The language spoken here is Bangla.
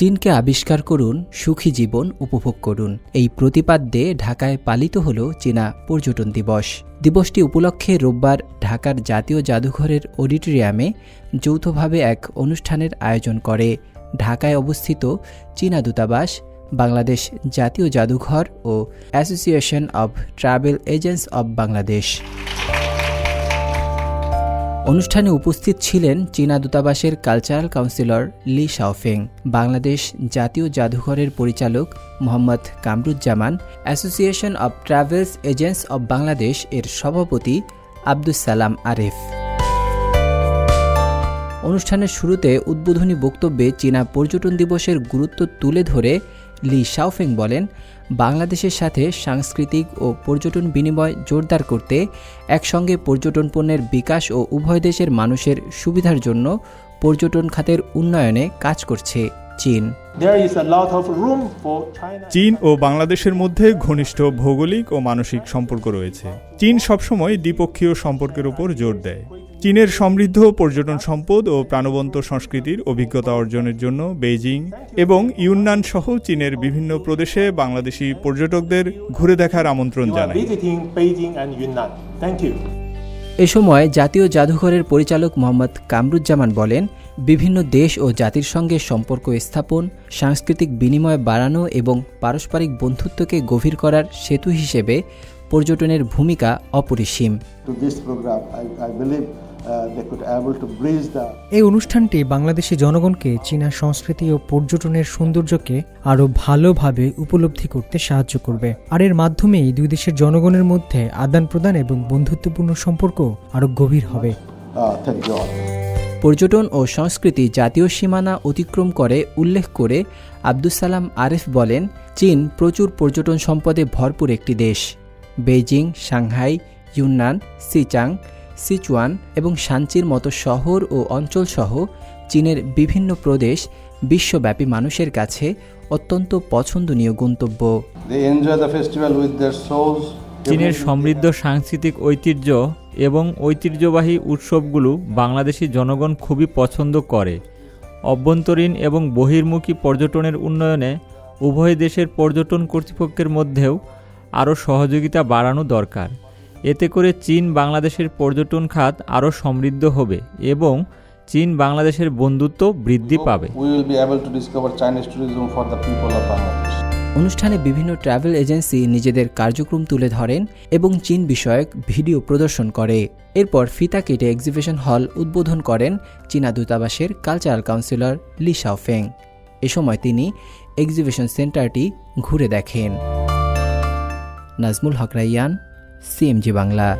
চীনকে আবিষ্কার করুন, সুখী জীবন উপভোগ করুন। এই প্রতিপাদ্যে ঢাকায় পালিত হল চীনা পর্যটন দিবস। দিবসটি উপলক্ষে রোববার ঢাকার জাতীয় জাদুঘরের অডিটোরিয়ামে যৌথভাবে এক অনুষ্ঠানের আয়োজন করে। ঢাকায় অবস্থিত চীনা দূতাবাস, বাংলাদেশ জাতীয় জাদুঘর ও association of travel agents of Bangladesh. অনুষ্ঠানে উপস্থিত ছিলেন চীনা দূতাবাসের cultural councillor Li Xiaofeng, Bangladesh জাতীয় জাদুঘরের পরিচালক Mohammad Kamruzzaman, association of travels agents of Bangladesh এর সভাপতি আব্দুস সালাম আরিফ। অনুষ্ঠানের শুরুতে উদ্বোধনী বক্তব্যে চীনা পর্যটন দিবসের গুরুত্ব তুলে ধরে লি শাওফেং বলেন বাংলাদেশের সাথে সাংস্কৃতিক ও পর্যটন বিনিময় জোরদার করতে একসঙ্গে পর্যটন পণ্যের বিকাশ ও উভয় দেশের মানুষের সুবিধার জন্য পর্যটন খাতের উন্নয়নে কাজ করছে চীন. চীন ও বাংলাদেশের মধ্যে ঘনিষ্ঠ ভৌগোলিক ও মানসিক সম্পর্ক রয়েছে। চীন সবসময় দ্বিপক্ষীয় সম্পর্কের উপর জোর দেয়। চীনের সমৃদ্ধ পর্যটন সম্পদ ও প্রাণবন্ত সংস্কৃতির অভিজ্ঞতা অর্জনের জন্য বেইজিং এবং ইউনান সহ চীনের বিভিন্ন প্রদেশে বাংলাদেশি পর্যটকদের ঘুরে দেখার আমন্ত্রণ জানায়. এ সময় জাতীয় জাদুঘরের পরিচালক মোহাম্মদ কামরুজ্জামান বলেন বিভিন্ন দেশ ও জাতির সঙ্গে সম্পর্ক স্থাপন সাংস্কৃতিক বিনিময় বাড়ানো এবং পারস্পরিক বন্ধুত্বকে গভীর করার সেতু হিসেবে পর্যটনের ভূমিকা অপরিসীম। Uh, they could able to bridge the এই অনুষ্ঠানটি বাংলাদেশি জনগণকে চীনা সংস্কৃতি ও পর্যটনের সৌন্দর্যকে আরও ভালোভাবে উপলব্ধি করতে সাহায্য করবে। আর এর মাধ্যমেই দুই দেশের জনগণের মধ্যে আদান প্রদান এবং বন্ধুত্বপূর্ণ সম্পর্ক আরও গভীর হবে। Uh. পর্যটন ও সংস্কৃতি জাতীয় সীমানা অতিক্রম করে উল্লেখ করে আব্দুস সালাম আরেফ বলেন চীন প্রচুর পর্যটন সম্পদে ভরপুর একটি দেশ। Beijing Shanghai Yunnan Xichang Sichuan এবং সাঞ্চির মতো শহর ও অঞ্চলসহ চীনের বিভিন্ন প্রদেশ বিশ্বব্যাপী মানুষের কাছে অত্যন্ত পছন্দনীয় গন্তব্য. চীনের সমৃদ্ধ সাংস্কৃতিক ঐতিহ্য এবং ঐতিহ্যবাহী উৎসবগুলো বাংলাদেশি জনগণ খুবই পছন্দ করে। অভ্যন্তরীণ এবং বহির্মুখী পর্যটনের উন্নয়নে উভয় দেশের পর্যটন কর্তৃপক্ষের মধ্যেও আরও সহযোগিতা বাড়ানো দরকার। এতে করে চীন বাংলাদেশের পর্যটন খাত আরও সমৃদ্ধ হবে এবং চীন বাংলাদেশের বন্ধুত্ব বৃদ্ধি পাবে. অনুষ্ঠানে বিভিন্ন ট্রাভেল এজেন্সি নিজেদের কার্যক্রম তুলে ধরেন এবং চীন বিষয়ক ভিডিও প্রদর্শন করে। এরপর ফিতা কেটে এক্সিবিশন হল উদ্বোধন করেন চীনা দূতাবাসের কালচারাল কাউন্সিলর লি শাওফেং এ সময় তিনি এক্সিবিশন সেন্টারটি ঘুরে দেখেন। নাজমুল হক রাইয়ান সিএমজি বাংলা।